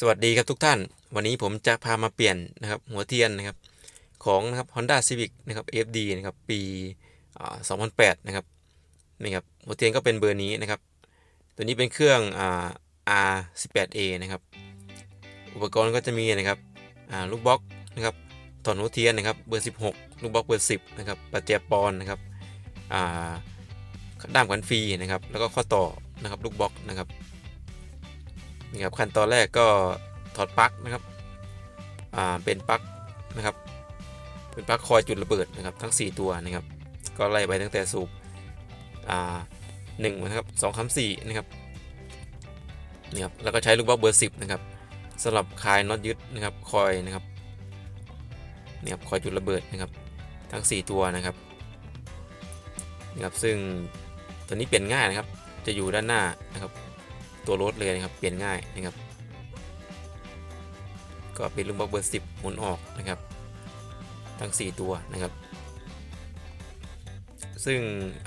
สวัสดีครับทุกท่าน วันนี้ผมจะพามาเปลี่ยนนะครับหัวเทียนนะครับของนะครับ Honda Civic นะครับ FD นะครับปีอ่า2008 นะครับนี่ครับหัวเทียนก็เป็นเบอร์นี้นะครับ ตัวนี้เป็นเครื่องอ่า R18A นะครับอุปกรณ์ก็จะมีนะครับอ่าลูกบล็อกนะครับถอนหัวเทียนนะครับเบอร์ 16 ลูกบล็อกเบอร์ 10 นะครับปัจเจปอนนะครับอ่าด้ามขวัญฟรีนะครับแล้วก็ข้อต่อนะครับลูกบล็อกนะครับ นี่ครับขั้นตอนแรกก็ถอดปลั๊กนะครับอ่าเป็นปลั๊กนะครับ เป็นปลั๊กคอยจุดระเบิดนะครับทั้ง 4 ตัวนะครับ ก็ไล่ไปตั้งแต่สูบอ่าหนึ่งนะครับสองคำสี่นะครับนี่ครับแล้วก็ใช้ลูกบอลเบอร์สิบนะครับสำหรับคลายน็อตยึดนะครับคอยนะครับนี่ครับคอยจุดระเบิดนะครับทั้ง 4 ตัวนะครับนี่ครับซึ่งตัวนี้เปลี่ยนง่ายนะครับ จะอยู่ด้านหน้านะครับ ตัวรถเลยนะครับ เปลี่ยนง่ายนะครับ ก็เป็นลูกบอลเบอร์สิบหมุนออกนะครับ ทั้ง 4 ตัวนะครับ ซึ่ง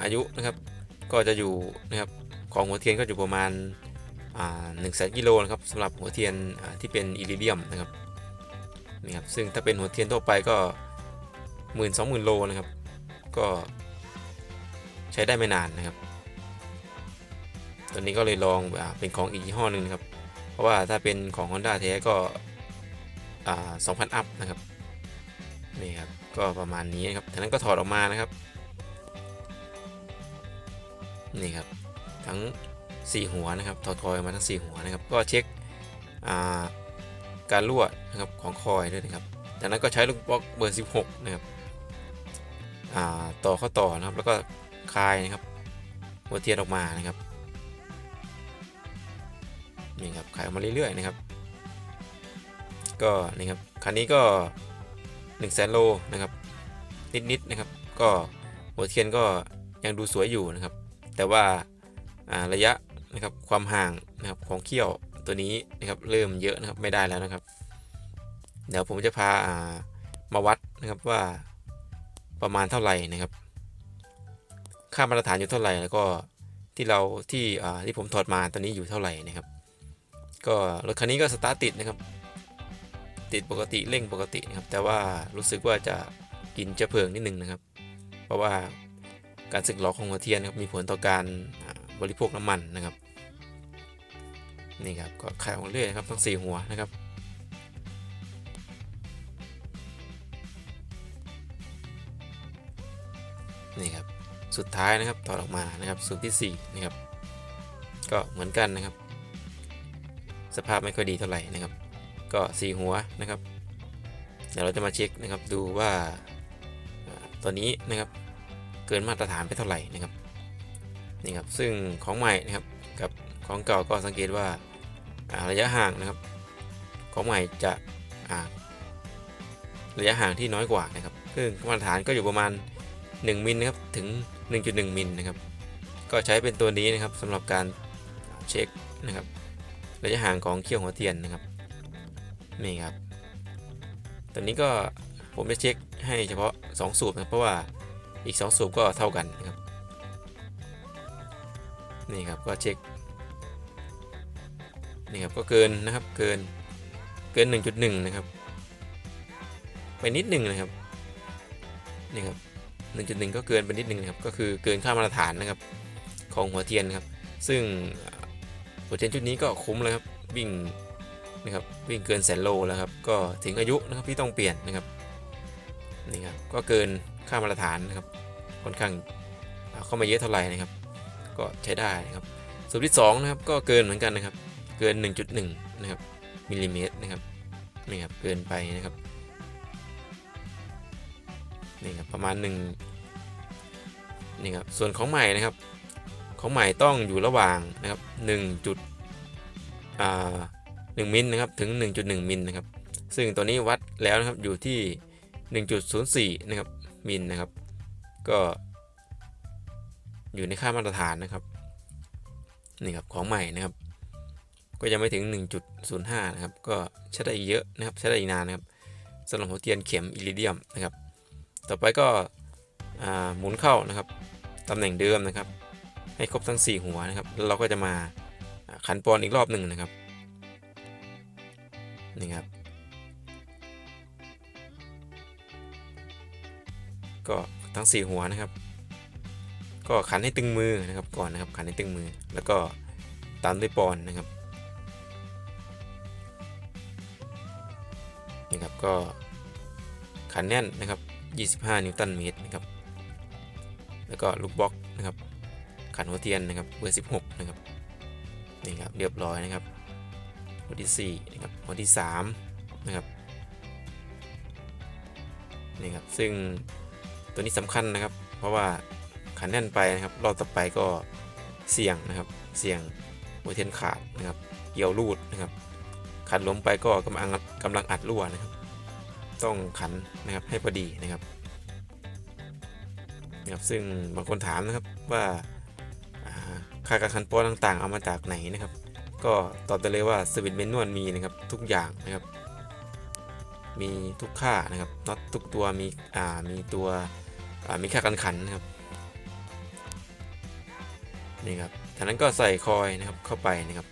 อายุนะครับก็จะอยู่นะครับของหัวเทียนก็อยู่ประมาณหนึ่งแสนกิโลนะครับสำหรับหัวเทียนที่เป็นอิริเดียมนะครับนี่ครับซึ่งถ้าเป็นหัวเทียนทั่วไปก็หมื่นสองหมื่นโลนะครับ ก็ใช้ได้ไม่นานนะครับ ตัวนี้ก็เลยลองเป็นของอีกยี่ห้อหนึ่งครับ เพราะว่าถ้าเป็นของ Honda แท้ก็สองพันอัพนะครับนี่ครับก็ประมาณนี้นะครับจากนั้นก็ถอดออกมานะครับนี่ครับทั้ง 4 หัวนะครับถอดคอยมาทั้ง 4 หัวนะครับ ก็เช็คการรั่วนะครับของคอยด้วยนะครับจากนั้นก็ใช้ลูกบล็อกเบอร์ 16 นะครับต่อเข้าต่อนะครับแล้วก็คลายนะครับหัวเทียนออกมานะครับ นี่ครับคลายออกมาเรื่อยๆนะครับ ก็นี่ครับคันนี้ก็1นึ่งแสนโลนะครับ นิดๆนะครับ ก็หัวเทียนก็ยังดูสวยอยู่นะครับ แต่ว่าระยะนะครับความห่างนะครับของเขี้ยวตัวนี้นะครับเริ่มเยอะนะครับไม่ได้แล้วนะครับ เดี๋ยวผมจะพามาวัดนะครับว่าประมาณเท่าไหร่นะครับ ค่ามาตรฐานอยู่เท่าไหร่แล้วก็ที่เราที่ที่ผมถอดมาตอนนี้อยู่เท่าไหร่นะครับ ก็รถคันนี้ก็สตาร์ทติดนะครับ ติดปกติเร่งปกตินะครับ แต่ว่ารู้สึกว่าจะกินเชื้อเพลิงนิดนึงนะครับ เพราะว่าการสึกหรอของหัวเทียนครับมีผลต่อการบริโภคน้ำมันนะครับนี่ครับก็ขายออกเรื่อยครับทั้ง 4 หัวนะครับนี่ครับสุดท้ายนะครับถอดออกมานะครับสูตรที่4นะครับก็เหมือนกันนะครับ สภาพไม่ค่อยดีเท่าไหร่นะครับ ก็ 4 หัวนะครับ เดี๋ยวเราจะมาเช็คนะครับดูว่าตอนนี้นะครับเกินมาตรฐานไปเท่าไหร่นะครับนี่ครับซึ่งของใหม่นะครับกับของเก่าก็สังเกตว่าระยะห่างนะครับ ของใหม่จะระยะห่างที่น้อยกว่านะครับซึ่งมาตรฐานก็อยู่ประมาณ 1มิลนะครับถึง 1.1มิลนะครับ ก็ใช้เป็นตัวนี้นะครับสำหรับการเช็คนะครับ ระยะห่างของเขี้ยวหัวเทียนนะครับนี่ครับตัวนี้ก็ผมจะเช็คให้เฉพาะ 2 สูบนะเพราะว่าอีก 2 สูบก็เท่ากันนะครับนี่ครับก็เช็คนี่ครับก็เกินนะครับเกินเกิน 1.1 นะครับ ไปนิดหนึ่งนะครับนี่ครับ1.1 ก็เกินไปนิดหนึ่งนะครับก็คือเกินค่ามาตรฐานนะครับของหัวเทียนนครับ ซึ่ง หัวเทนชุดนี้ก็คุ้มเลยครับวิ่งนะครับวิ่งเกินแสนโลแล้วครับก็ถึงอายุนะครับที่ต้องเปลี่ยนนะครับนี่ครับก็เกินค่ามาตรฐานนะครับค่อนข้างเข้ามาเยอะเท่าไหร่นะครับ ก็ใช้ได้นะครับสูตรที่2นะครับก็เกินเหมือนกันนะครับ เกิน 1.1 นะครับมิลลิเมตรนะครับนี่ครับเกินไปนะครับนี่ครับประมาณ1นี่ครับส่วนของใหม่นะครับ ของใหม่ต้องอยู่ระหว่างนะครับ1จุดอ่า1มิลนะครับถึง 1.1 มิลนะครับ ซึ่งตัวนี้วัดแล้วนะครับอยู่ที่ 1.04 นะครับมิลนะครับ ก็อยู่ในค่ามาตรฐานนะครับนี่ครับของใหม่นะครับ ก็ยังไม่ถึง 1.05 นะครับ ก็ใช้ได้อีกเยอะนะครับใช้ได้อีกนานนะครับสำหรับหัวเทียนเข็มอิริเดียมนะครับ ต่อไปก็หมุนเข้านะครับตำแหน่งเดิมนะครับ ให้ครบทั้ง 4 หัวนะครับแล้วเราก็จะมาขันปอนอีกรอบหนึ่งนะครับนี่ครับ ก็ทั้งสี่หัวนะครับ ก็ขันให้ตึงมือนะครับก่อนนะครับขันให้ตึงมือ แล้วก็ตามด้วยปอนนะครับนี่ครับก็ขันแน่นนะครับ 25 นิวตันเมตรนะครับ แล้วก็ลูกบล็อกนะครับ ขันหัวเทียนนะครับเบอร์ 16 นะครับนี่ครับเรียบร้อยนะครับหัวที่4นะครับหัวที่3นะครับนี่ครับซึ่งตัวนี้สำคัญนะครับ เพราะว่าขันแน่นไปนะครับ รอบต่อไปก็เสี่ยงนะครับ เสี่ยงหัวเทียนขาดนะครับ เกี่ยวรูดนะครับ ขันล้มไปก็กำลังกำลังอัดรั่วนะครับ ต้องขันนะครับให้พอดีนะครับนะครับ ซึ่งบางคนถามนะครับว่า ค่าการขันโปรต่างๆ เอามาจากไหนนะครับ ก็ตอบได้เลยว่าสวิตเมนนวลมีนะครับทุกอย่างนะครับ มีทุกค่านะครับน็อตทุกตัวมีอ่ามีตัวอ่ามีค่าการขันนะครับนี่ครับจากนั้นก็ใส่คอยนะครับเข้าไปนะครับ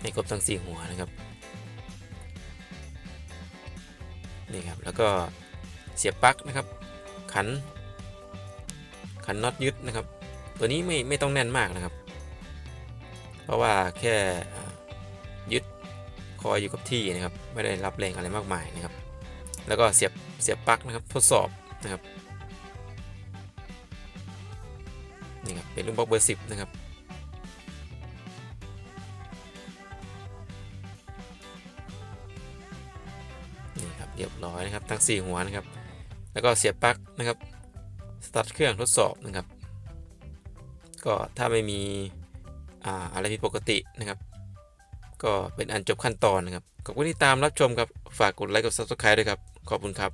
ให้ครบทั้งสี่หัวนะครับนี่ครับแล้วก็เสียบปลั๊กนะครับ ขันขันน็อตยึดนะครับ ตัวนี้ไม่ไม่ต้องแน่นมากนะครับ เพราะว่าแค่ยึดคอยอยู่กับที่นะครับ ไม่ได้รับแรงอะไรมากมายนะครับ แล้วก็เสียบเสียบปลั๊กนะครับทดสอบนะครับนี่ครับเป็นลูกบล็อกเบอร์สิบนะครับนี่ครับเรียบร้อยนะครับทั้ง 4 หัวนะครับ แล้วก็เสียบปลั๊กนะครับสตาร์ทเครื่องทดสอบนะครับ ก็ถ้าไม่มีออะไรผิดปกตินะครับ ก็เป็นอันจบขั้นตอนนะครับ ขอบคุณที่ตามรับชมครับ ฝากกดไลค์กด subscribe ด้วยครับ ขอบคุณครับ